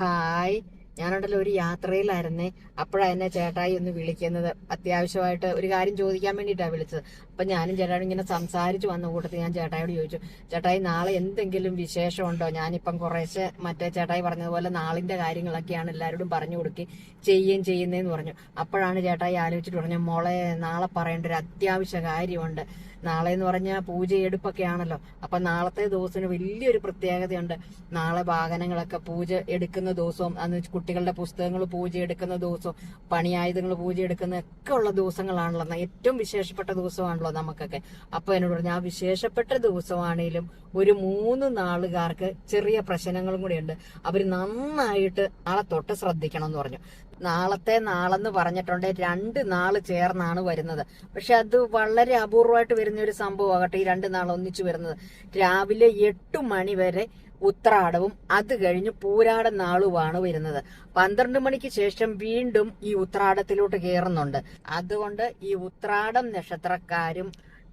ขาย ഞാനുണ്ടല്ലോ ഒരു യാത്രയിലായിരുന്നേ. അപ്പോഴാ എന്നെ ചേട്ടായി ഒന്ന് വിളിക്കുന്നത്. അത്യാവശ്യമായിട്ട് ഒരു കാര്യം ചോദിക്കാൻ വേണ്ടിയിട്ടാണ് വിളിച്ചത്. അപ്പം ഞാനും ചേട്ടായി ഇങ്ങനെ സംസാരിച്ചു വന്ന കൂട്ടത്തിൽ ഞാൻ ചേട്ടായോട് ചോദിച്ചു ചേട്ടായി നാളെ എന്തെങ്കിലും വിശേഷമുണ്ടോ? ഞാനിപ്പം കുറേശ്ശെ മറ്റേ ചേട്ടായി പറഞ്ഞതുപോലെ നാളിന്റെ കാര്യങ്ങളൊക്കെയാണ് എല്ലാവരോടും പറഞ്ഞു കൊടുക്കി ചെയ്യുകയും ചെയ്യുന്നതെന്ന് പറഞ്ഞു. അപ്പോഴാണ് ചേട്ടായി ആലോചിച്ചിട്ട് പറഞ്ഞു മോളെ നാളെ പറയേണ്ട ഒരു അത്യാവശ്യ കാര്യമുണ്ട്. നാളെ എന്ന് പറഞ്ഞാൽ പൂജയെടുപ്പൊക്കെ ആണല്ലോ അപ്പൊ നാളത്തെ ദിവസത്തിന് വലിയൊരു പ്രത്യേകതയുണ്ട്. നാളെ വാഹനങ്ങളൊക്കെ പൂജ എടുക്കുന്ന ദിവസവും അന്ന് കുട്ടികളുടെ പുസ്തകങ്ങൾ പൂജ എടുക്കുന്ന ദിവസവും പണിയായുധങ്ങൾ പൂജ എടുക്കുന്ന ഒക്കെ ഉള്ള ദിവസങ്ങളാണല്ലോ. ഏറ്റവും വിശേഷപ്പെട്ട ദിവസമാണല്ലോ നമുക്കൊക്കെ. അപ്പൊ എന്നോട് പറഞ്ഞു ആ വിശേഷപ്പെട്ട ദിവസമാണെങ്കിലും ഒരു മൂന്ന് നാളുകാർക്ക് ചെറിയ പ്രശ്നങ്ങളും കൂടിയുണ്ട്. അവർ നന്നായിട്ട് നാളെ തൊട്ട് ശ്രദ്ധിക്കണം എന്ന് പറഞ്ഞു. നാളത്തെ നാളെന്ന് പറഞ്ഞിട്ടുണ്ട് രണ്ട് നാൾ ചേർന്നാണ് വരുന്നത്. പക്ഷെ അത് വളരെ അപൂർവമായിട്ട് വരുന്ന ഒരു സംഭവമാകട്ടെ ഈ രണ്ട് നാൾ ഒന്നിച്ചു വരുന്നത്. രാവിലെ എട്ട് മണി വരെ ഉത്രാടവും അത് കഴിഞ്ഞ് പൂരാട നാളുമാണ് വരുന്നത്. പന്ത്രണ്ട് മണിക്ക് ശേഷം വീണ്ടും ഈ ഉത്രാടത്തിലോട്ട് കയറുന്നുണ്ട് അതുകൊണ്ട് ഈ ഉത്രാടം നക്ഷത്രക്കാരും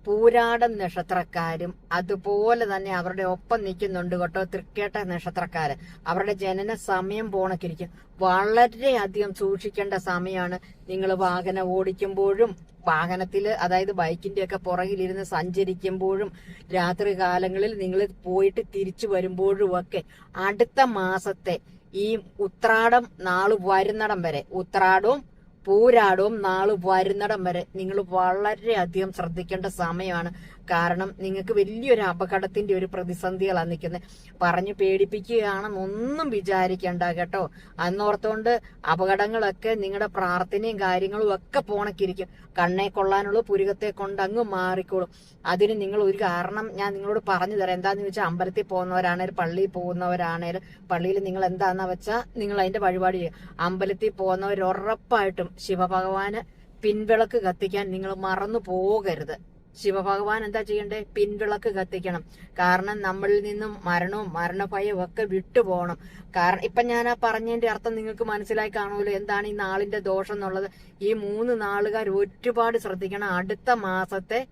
പൂരാടം നക്ഷത്രക്കാരും അതുപോലെ തന്നെ അവരുടെ ഒപ്പം നിൽക്കുന്നുണ്ട് കേട്ടോ തൃക്കേട്ട നക്ഷത്രക്കാര്. അവരുടെ ജനന സമയം പോണക്കിരിക്കും. വളരെയധികം സൂക്ഷിക്കേണ്ട സമയമാണ് നിങ്ങൾ വാഹനം ഓടിക്കുമ്പോഴും വാഹനത്തിൽ അതായത് ബൈക്കിന്റെ ഒക്കെ പുറകിലിരുന്ന് സഞ്ചരിക്കുമ്പോഴും രാത്രി കാലങ്ങളിൽ നിങ്ങൾ പോയിട്ട് തിരിച്ചു വരുമ്പോഴും ഒക്കെ അടുത്ത മാസത്തെ ഈ ഉത്രാടം നാൾ വരുന്നിടം വരെ. ഉത്രാടവും പൂരാടവും നാൾ വരുന്നിടം വരെ നിങ്ങൾ വളരെയധികം ശ്രദ്ധിക്കേണ്ട സമയമാണ്. കാരണം നിങ്ങൾക്ക് വലിയൊരു അപകടത്തിന്റെ ഒരു പ്രതിസന്ധികളാണ് നിൽക്കുന്നത് പറഞ്ഞു പേടിപ്പിക്കുകയാണെന്നൊന്നും വിചാരിക്കേണ്ട കേട്ടോ. അന്നോർത്തോണ്ട് അപകടങ്ങളൊക്കെ നിങ്ങളുടെ പ്രാർത്ഥനയും കാര്യങ്ങളും ഒക്കെ പോണക്കിരിക്കും. കണ്ണെ കൊള്ളാനുള്ള പുരുകത്തെ കൊണ്ട് അങ്ങ് മാറിക്കോളും. അതിന് നിങ്ങൾ ഒരു കാരണം ഞാൻ നിങ്ങളോട് പറഞ്ഞു തരാം. എന്താന്ന് വെച്ചാൽ അമ്പലത്തിൽ പോകുന്നവരാണേലും പള്ളിയിൽ പോകുന്നവരാണേലും പള്ളിയിൽ നിങ്ങൾ എന്താന്ന് വെച്ചാൽ നിങ്ങൾ അതിന്റെ വഴിപാട് ചെയ്യുക. അമ്പലത്തിൽ പോകുന്നവർ ഉറപ്പായിട്ടും ശിവഭഗവാന് പിൻവിളക്ക് കത്തിക്കാൻ നിങ്ങൾ മറന്നു പോകരുത്. ശിവഭഗവാൻ എന്താ ചെയ്യണ്ടേ? പിൻവിളക്ക് കത്തിക്കണം. കാരണം നമ്മളിൽ നിന്നും മരണവും മരണഭയവും ഒക്കെ വിട്ടുപോകണം. കാരണം ഇപ്പൊ ഞാൻ ആ പറഞ്ഞതിന്റെ അർത്ഥം നിങ്ങൾക്ക് മനസ്സിലായി കാണുമല്ലോ. എന്താണ് ഈ നാളിന്റെ ദോഷം എന്നുള്ളത്? ഈ മൂന്ന് നാളുകാർ ഒരുപാട് ശ്രദ്ധിക്കണം. അടുത്ത മാസത്തെ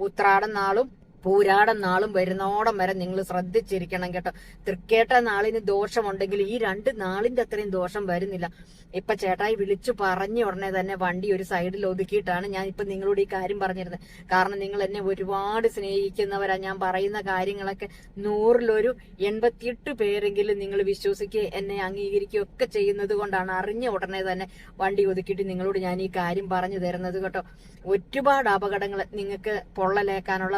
ഉത്രാടം നാളും പൂരാടം നാളും വരുന്നോടം വരെ നിങ്ങൾ ശ്രദ്ധിച്ചിരിക്കണം കേട്ടോ. തൃക്കേട്ട നാളിന് ദോഷമുണ്ടെങ്കിൽ ഈ രണ്ട് നാളിന്റെ അത്രയും ദോഷം വരുന്നില്ല. ഇപ്പൊ ചേട്ടായി വിളിച്ചു പറഞ്ഞ ഉടനെ തന്നെ വണ്ടി ഒരു സൈഡിൽ ഒതുക്കിയിട്ടാണ് ഞാൻ ഇപ്പൊ നിങ്ങളോട് ഈ കാര്യം പറഞ്ഞിരുന്നത്. കാരണം നിങ്ങൾ എന്നെ ഒരുപാട് സ്നേഹിക്കുന്നവരാ. ഞാൻ പറയുന്ന കാര്യങ്ങളൊക്കെ നൂറിലൊരു എൺപത്തിയെട്ട് പേരെങ്കിലും നിങ്ങൾ വിശ്വസിക്കുക എന്നെ അംഗീകരിക്കുകയൊക്കെ ചെയ്യുന്നത് കൊണ്ടാണ് അറിഞ്ഞ ഉടനെ തന്നെ വണ്ടി ഒതുക്കിയിട്ട് നിങ്ങളോട് ഞാൻ ഈ കാര്യം പറഞ്ഞു തരുന്നത് കേട്ടോ. ഒരുപാട് അപകടങ്ങൾ നിങ്ങൾക്ക് പൊള്ളലേക്കാനുള്ള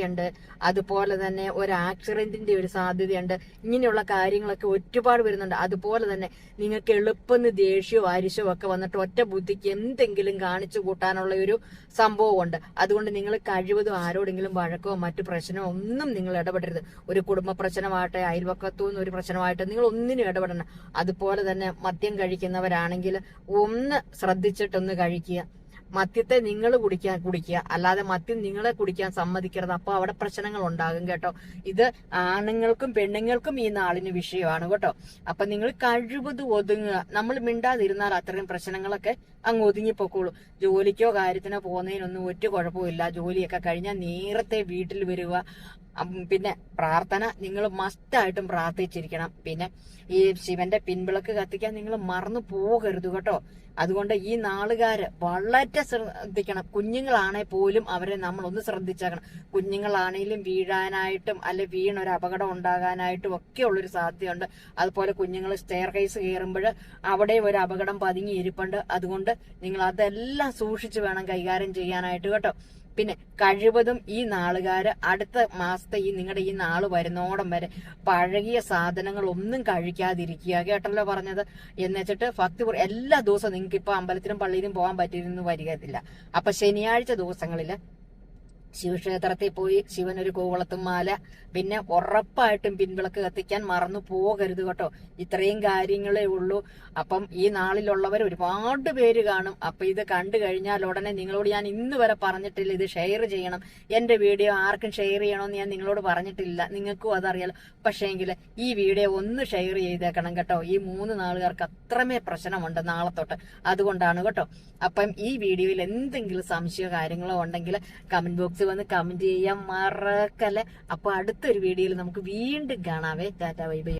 സാധ്യതയുണ്ട്. അതുപോലെ തന്നെ ഒരു ആക്സിഡന്റിന്റെ ഒരു സാധ്യതയുണ്ട്. ഇങ്ങനെയുള്ള കാര്യങ്ങളൊക്കെ ഒരുപാട് വരുന്നുണ്ട്. അതുപോലെ തന്നെ നിങ്ങൾക്ക് എളുപ്പന്ന് ദേഷ്യവും അരിശോ ഒക്കെ വന്നിട്ട് ഒറ്റ ബുദ്ധിക്ക് എന്തെങ്കിലും കാണിച്ചു കൂട്ടാനുള്ള ഒരു സംഭവമുണ്ട്. അതുകൊണ്ട് നിങ്ങൾ കഴിവതും ആരോടെങ്കിലും വഴക്കോ മറ്റു പ്രശ്നമോ ഒന്നും നിങ്ങൾ ഇടപെടരുത്. ഒരു കുടുംബ പ്രശ്നമാകട്ടെ അയൽവക്കത്തു ഒരു പ്രശ്നമായിട്ട് നിങ്ങൾ ഒന്നിനും ഇടപെടണം അതുപോലെ തന്നെ മദ്യം കഴിക്കുന്നവരാണെങ്കിൽ ഒന്ന് ശ്രദ്ധിച്ചിട്ടൊന്ന് കഴിക്കുക. മദ്യത്തെ നിങ്ങൾ കുടിക്കാൻ കുടിക്കുക. അല്ലാതെ മദ്യം നിങ്ങളെ കുടിക്കാൻ സമ്മതിക്കരുത്. അപ്പോൾ അവിടെ പ്രശ്നങ്ങൾ ഉണ്ടാകും കേട്ടോ. ഇത് ആണുങ്ങൾക്കും പെണ്ണുങ്ങൾക്കും ഈ നാളിന് വിഷയമാണ് കേട്ടോ. അപ്പൊ നിങ്ങൾ കഴിവത് ഒതുങ്ങുക. നമ്മൾ മിണ്ടാതിരുന്നാൽ അത്രയും പ്രശ്നങ്ങളൊക്കെ അങ്ങ് ഒതുങ്ങി പൊക്കോളൂ ജോലിക്കോ കാര്യത്തിനോ പോകുന്നതിനൊന്നും ഒറ്റ കുഴപ്പമില്ല ജോലിയൊക്കെ കഴിഞ്ഞാൽ നേരത്തെ വീട്ടിൽ വരിക. പിന്നെ പ്രാർത്ഥന നിങ്ങൾ മസ്റ്റായിട്ടും പ്രാർത്ഥിച്ചിരിക്കണം. പിന്നെ ഈ ശിവന്റെ പിൻവിളക്ക് കത്തിക്കാൻ നിങ്ങൾ മറന്നു പോകരുത് കേട്ടോ. അതുകൊണ്ട് ഈ നാളുകാര് വളരെ ശ്രദ്ധിക്കണം. കുഞ്ഞുങ്ങളാണെ പോലും അവരെ നമ്മൾ ഒന്ന് ശ്രദ്ധിച്ചേക്കണം. കുഞ്ഞുങ്ങളാണെങ്കിലും വീഴാനായിട്ടും അല്ലെ വീണ ഒരു അപകടം ഉണ്ടാകാനായിട്ടും ഒക്കെ ഉള്ളൊരു സാധ്യതയുണ്ട്. അതുപോലെ കുഞ്ഞുങ്ങൾ സ്റ്റെയർ കേസ് കയറുമ്പോൾ അവിടെ ഒരു അപകടം പതുങ്ങി ഇരിപ്പുണ്ട്. അതുകൊണ്ട് നിങ്ങൾ അതെല്ലാം സൂക്ഷിച്ചു വേണം കൈകാര്യം ചെയ്യാനായിട്ട് കേട്ടോ. പിന്നെ കഴിവതും ഈ നാളുകാര് അടുത്ത മാസത്തെ ഈ നിങ്ങളുടെ ഈ നാൾ വരുന്നോടം വരെ പഴകിയ സാധനങ്ങൾ ഒന്നും കഴിക്കാതിരിക്കുക കേട്ടല്ലോ പറഞ്ഞത്. എന്ന് വെച്ചിട്ട് ഭക്തി എല്ലാ ദിവസവും നിങ്ങൾക്ക് ഇപ്പൊ അമ്പലത്തിലും പള്ളിയിലും പോകാൻ പറ്റിയിരുന്നു വരികയില്ല അപ്പൊ ശനിയാഴ്ച ദിവസങ്ങളിൽ ശിവക്ഷേത്രത്തിൽ പോയി ശിവൻ ഒരു കോവളത്തും മാല പിന്നെ ഉറപ്പായിട്ടും പിൻവിളക്ക് കത്തിക്കാൻ മറന്നു പോകരുത് കേട്ടോ. ഇത്രയും കാര്യങ്ങളേ ഉള്ളൂ. അപ്പം ഈ നാളിലുള്ളവർ ഒരുപാട് പേര് കാണും. അപ്പൊ ഇത് കണ്ടു കഴിഞ്ഞാൽ ഉടനെ നിങ്ങളോട് ഞാൻ ഇന്ന് വരെ പറഞ്ഞിട്ടില്ല ഇത് ഷെയർ ചെയ്യണം. എന്റെ വീഡിയോ ആർക്കും ഷെയർ ചെയ്യണമെന്ന് ഞാൻ നിങ്ങളോട് പറഞ്ഞിട്ടില്ല. നിങ്ങൾക്കും അതറിയാലോ. പക്ഷേങ്കിൽ ഈ വീഡിയോ ഒന്ന് ഷെയർ ചെയ്തേക്കണം കേട്ടോ. ഈ മൂന്ന് നാളുകാർക്ക് അത്രമേ പ്രശ്നമുണ്ട് നാളെ തൊട്ട്. അതുകൊണ്ടാണ് കേട്ടോ. അപ്പം ഈ വീഡിയോയിൽ എന്തെങ്കിലും സംശയമോ കാര്യങ്ങളോ ഉണ്ടെങ്കിൽ കമന്റ് ബോക്സിൽ വന്ന് കമന്റ് ചെയ്യാൻ മറക്കല്ലേ. അപ്പൊ അടുത്തൊരു വീഡിയോയിൽ നമുക്ക് വീണ്ടും കാണാവേ. Tata bye bye